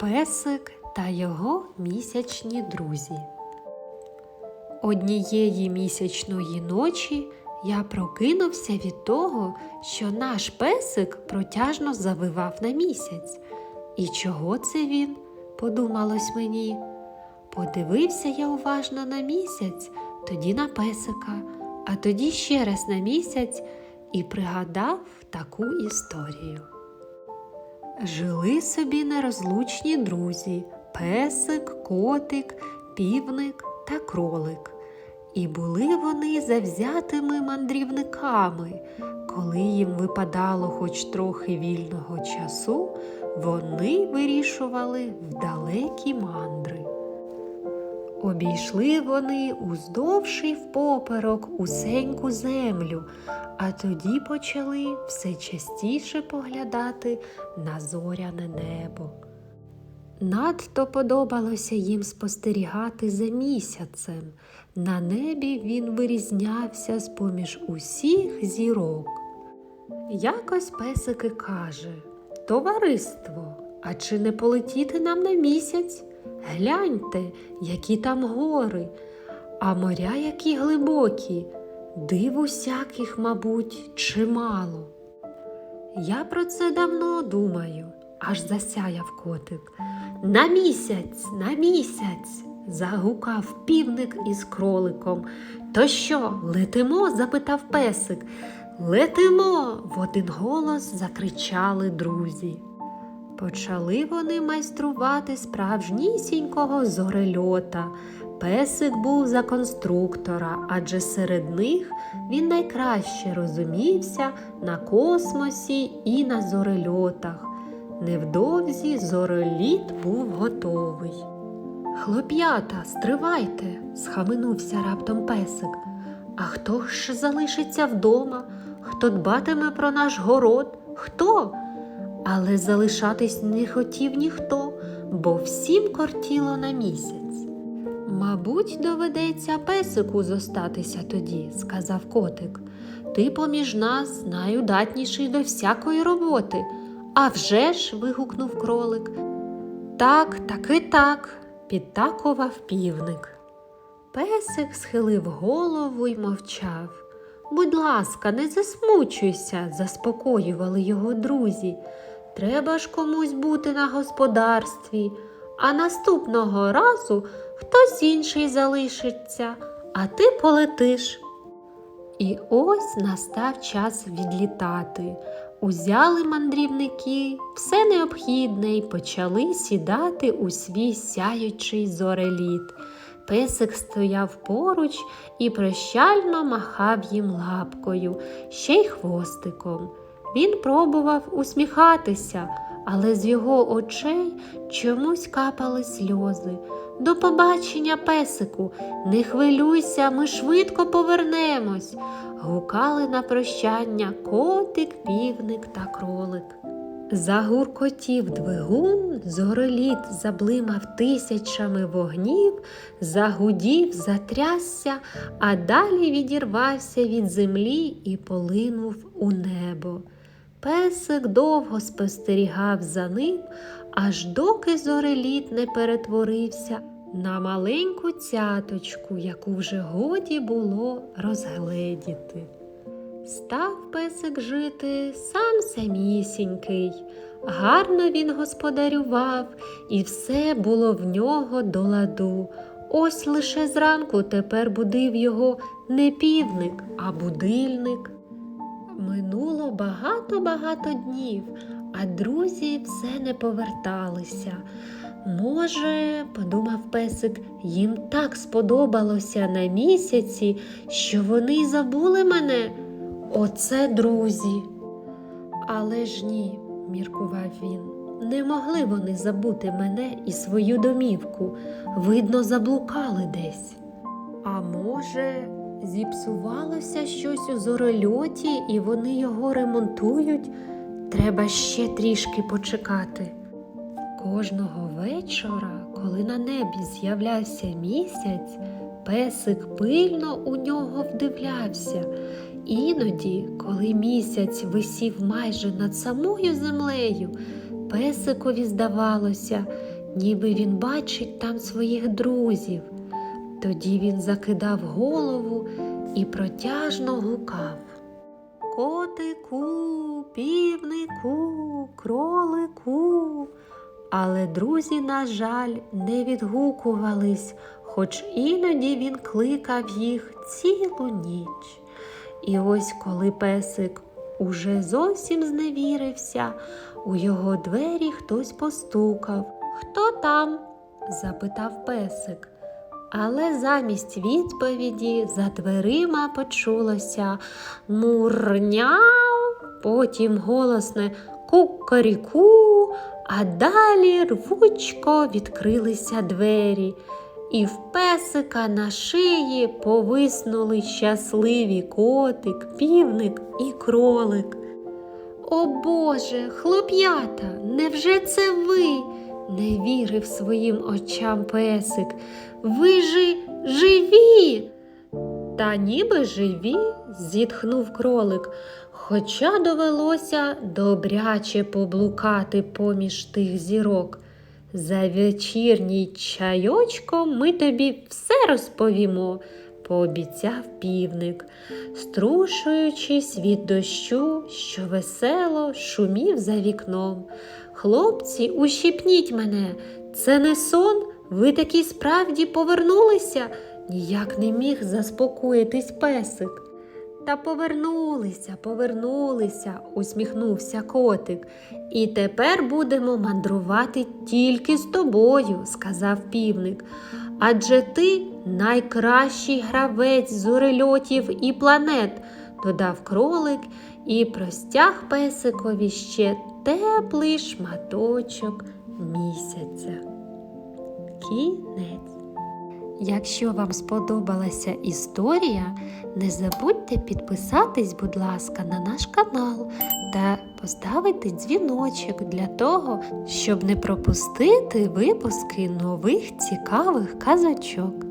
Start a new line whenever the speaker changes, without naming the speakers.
Песик та його місячні друзі. Однієї місячної ночі я прокинувся від того, що наш песик протяжно завивав на місяць. І чого це він? подумалось мені. Подивився я уважно на місяць, тоді на песика, а тоді ще раз на місяць і пригадав таку історію. Жили собі нерозлучні друзі песик, котик, півник та кролик. І були вони завзятими мандрівниками. Коли їм випадало хоч трохи вільного часу, вони вирішували в далекі мандри. Обійшли вони уздовж і впоперек усеньку землю, а тоді почали все частіше поглядати на зоряне небо. Надто подобалося їм спостерігати за місяцем. На небі він вирізнявся з поміж усіх зірок. Якось песики каже Товариство, а чи не полетіти нам на місяць? Гляньте, які там гори, а моря які глибокі, див усяких, мабуть, чимало. Я про це давно думаю, аж засяяв котик. На місяць, на місяць. загукав півник із кроликом. То що, летимо? запитав песик. Летимо. в один голос закричали друзі. Почали вони майструвати справжнісінького зорельота. Песик був за конструктора, адже серед них він найкраще розумівся на космосі і на зорельотах. Невдовзі зореліт був готовий. Хлоп'ята, стривайте, схаменувся раптом песик. А хто ж залишиться вдома? Хто дбатиме про наш город? Хто? Але залишатись не хотів ніхто, бо всім кортіло на місяць. Мабуть, доведеться песику зостатися тоді, сказав котик. Ти поміж нас найудатніший до всякої роботи. «А вже ж!» – вигукнув кролик. Так, таки так, підтакував півник. Песик схилив голову й мовчав. Будь ласка, не засмучуйся, заспокоювали його друзі. Треба ж комусь бути на господарстві, а наступного разу хтось інший залишиться, а ти полетиш. І ось настав час відлітати. Узяли мандрівники все необхідне і почали сідати у свій сяючий зореліт. Песик стояв поруч і прощально махав їм лапкою, ще й хвостиком. Він пробував усміхатися, але з його очей чомусь капали сльози. До побачення, песику, не хвилюйся, ми швидко повернемось. Гукали на прощання котик, півник та кролик. Загуркотів двигун, зореліт заблимав тисячами вогнів, загудів, затрясся, а далі відірвався від землі і полинув у небо. Песик довго спостерігав за ним, аж доки зореліт не перетворився на маленьку цяточку, яку вже годі було розгледіти. Став песик жити сам самісінький. Гарно він господарював, і все було в нього до ладу. Ось лише зранку тепер будив його не півник, а будильник. Минуло багато-багато днів, а друзі все не поверталися. Може, подумав песик, їм так сподобалося на місяці, що вони й забули мене. Оце друзі. Але ж ні, міркував він. Не могли вони забути мене і свою домівку. Видно, заблукали десь. А може, зіпсувалося щось у зорольоті, і вони його ремонтують? Треба ще трішки почекати. Кожного вечора, коли на небі з'являвся місяць, песик пильно у нього вдивлявся. Іноді, коли місяць висів майже над самою землею, песикові здавалося, ніби він бачить там своїх друзів. Тоді він закидав голову і протяжно гукав. Котику, півнику, кролику. Але друзі, на жаль, не відгукувались, хоч іноді він кликав їх цілу ніч. І ось коли песик уже зовсім зневірився, у його двері хтось постукав. Хто там? запитав песик. Але замість відповіді за дверима почулося мурняв, потім голосне кукаріку, а далі рвучко відкрилися двері, і в песика на шиї повиснули щасливі котик, півник і кролик. О Боже, хлоп'ята, невже це ви? Не вірив своїм очам песик. Ви ж живі. Та ніби живі, зітхнув кролик, хоча довелося добряче поблукати поміж тих зірок. За вечірній чайочком ми тобі все розповімо, пообіцяв півник, струшуючись від дощу, що весело шумів за вікном. Хлопці, ущипніть мене, це не сон, ви таки справді повернулися, ніяк не міг заспокоїтись песик. Та повернулися, повернулися, усміхнувся котик. І тепер будемо мандрувати тільки з тобою, сказав півник. Адже ти найкращий гравець зорельотів і планет, додав кролик і простяг песикові ще теплий шматочок місяця. Кінець. Якщо вам сподобалася історія, не забудьте підписатись, будь ласка, на наш канал та поставити дзвіночок для того, щоб не пропустити випуски нових цікавих казочок.